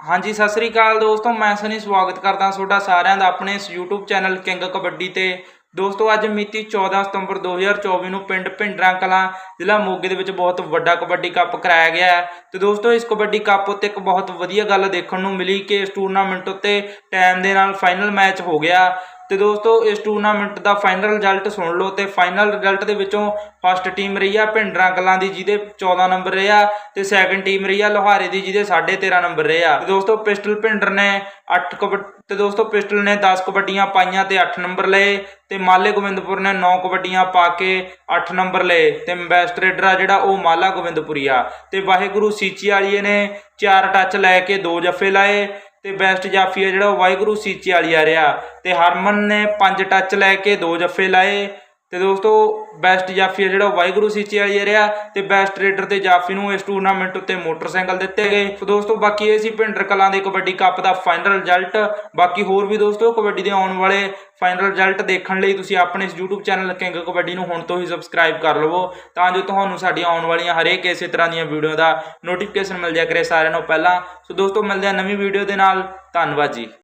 ਹਾਂਜੀ, ਸਤਿ ਸ੍ਰੀ ਅਕਾਲ ਦੋਸਤੋ, ਮੈਂ ਸਨੀ ਸਵਾਗਤ ਕਰਦਾ ਤੁਹਾਡਾ ਸਾਰਿਆਂ ਦਾ ਆਪਣੇ ਇਸ YouTube ਚੈਨਲ ਕਿੰਗ ਕਬੱਡੀ ਤੇ। ਦੋਸਤੋ, ਅੱਜ ਮਿਤੀ 14 ਸਤੰਬਰ 2024 ਨੂੰ ਪਿੰਡ ਭਿੰਡਰਾਂ ਕਲਾਂ ਜ਼ਿਲ੍ਹਾ ਮੋਗੇ ਦੇ ਵਿੱਚ ਬਹੁਤ ਵੱਡਾ ਕਬੱਡੀ ਕੱਪ ਕਰਾਇਆ ਗਿਆ ਹੈ। ਤੇ ਦੋਸਤੋ, ਇਸ ਕਬੱਡੀ ਕੱਪ ਉੱਤੇ ਇੱਕ ਬਹੁਤ ਵਧੀਆ ਗੱਲ ਦੇਖਣ ਨੂੰ ਮਿਲੀ ਕਿ ਇਸ ਟੂਰਨਾਮੈਂਟ ਉੱਤੇ ਟਾਈਮ ਦੇ ਨਾਲ ਫਾਈਨਲ ਮੈਚ ਹੋ ਗਿਆ। ਤੇ ਦੋਸਤੋ, ਇਸ ਟੂਰਨਾਮੈਂਟ ਦਾ ਫਾਈਨਲ ਰਿਜ਼ਲਟ ਸੁਣ ਲਓ ਤੇ ਫਾਈਨਲ ਰਿਜ਼ਲਟ ਦੇ ਵਿੱਚੋਂ ਫਸਟ ਟੀਮ ਰਹੀ ਆ ਭਿੰਡਰਾਂ ਕਲਾਂ ਦੀ, ਜਿਹਦੇ 14 ਨੰਬਰ ਰਿਹਾ ਆ ਤੇ ਸੈਕੰਡ ਟੀਮ ਰਹੀ ਆ ਲੋਹਾਰੇ ਦੀ, ਜਿਹਦੇ 13.5 ਨੰਬਰ ਰਿਹਾ ਆ। ਤੇ ਦੋਸਤੋ, ਪਿਸਟਲ ਭਿੰਡਰ ਨੇ 8 ਕਬੱਡ ਤੇ ਦੋਸਤੋ, ਪਿਸਟਲ ਨੇ 10 ਕਬੱਡੀਆਂ ਪਾਈਆਂ ਤੇ 8 ਨੰਬਰ ਲਏ ਤੇ ਮਾਲੇ ਗੋਬਿੰਦਪੁਰ ਨੇ 9 ਕਬੱਡੀਆਂ ਪਾ ਕੇ 8 ਨੰਬਰ ਲਏ ਤੇ ਬੈਸਟ ਰੇਡਰ ਆ ਜਿਹੜਾ, ਉਹ ਮਾਲਾ ਗੋਬਿੰਦਪੁਰੀ ਆ। ਤੇ ਵਾਹਿਗੁਰੂ ਸੀਚੀ ਵਾਲੀਏ ਨੇ 4 ਟੱਚ ਲੈ ਕੇ 2 ਜੱਫੇ ਲਾਏ ਤੇ ਬੈਸਟ ਜਾਫੀ ਆ ਜਿਹੜਾ, ਉਹ ਵਾਹਿਗੁਰੂ ਸੀਚੇ ਵਾਲੀ ਆ ਰਿਹਾ। ਤੇ ਹਰਮਨ ਨੇ ਪੰਜ ਟੱਚ ਲੈ ਕੇ ਦੋ ਜੱਫੇ ਲਾਏ। ਤੇ ਦੋਸਤੋ ਬੈਸਟ ਜਾਫੀ ਆ ਜਿਹੜਾ ਵਾਹਿਗੁਰੂ ਸੀਚੀ ਵਾਲੀ ਆ ਰਿਹਾ ਤੇ ਬੈਸਟ ਰੇਡਰ ਤੇ ਜਾਫੀ ਨੂੰ ਇਸ ਟੂਰਨਾਮੈਂਟ ਉੱਤੇ ਮੋਟਰਸਾਈਕਲ ਦਿੱਤੇ ਗਏ। ਸੋ ਦੋਸਤੋ, ਬਾਕੀ ਇਹ ਸੀ ਭਿੰਡਰ ਕਲਾਂ ਦੇ ਕਬੱਡੀ ਕੱਪ ਦਾ ਫਾਈਨਲ ਰਿਜ਼ਲਟ ਬਾਕੀ ਹੋਰ ਵੀ ਦੋਸਤੋ, ਕਬੱਡੀ ਦੇ ਆਉਣ ਵਾਲੇ ਫਾਈਨਲ ਰਿਜ਼ਲਟ ਦੇਖਣ ਲਈ ਤੁਸੀਂ ਆਪਣੇ ਇਸ YouTube ਚੈਨਲ ਕਿੰਗ ਕਬੱਡੀ ਨੂੰ ਹੁਣ ਤੋਂ ਹੀ ਸਬਸਕ੍ਰਾਈਬ ਕਰ ਲਵੋ, ਤਾਂ ਜੋ ਤੁਹਾਨੂੰ ਸਾਡੀਆਂ ਆਉਣ ਵਾਲੀਆਂ ਹਰੇਕ ਇਸੇ ਤਰ੍ਹਾਂ ਦੀਆਂ ਵੀਡੀਓ ਦਾ ਨੋਟੀਫਿਕੇਸ਼ਨ ਮਿਲ ਜਾਇਆ ਕਰੇ ਸਾਰਿਆਂ ਨੂੰ ਪਹਿਲਾਂ। ਸੋ ਦੋਸਤੋ, ਮਿਲਦੇ ਹਾਂ ਨਵੀਂ ਵੀਡੀਓ ਦੇ ਨਾਲ। ਧੰਨਵਾਦ ਜੀ।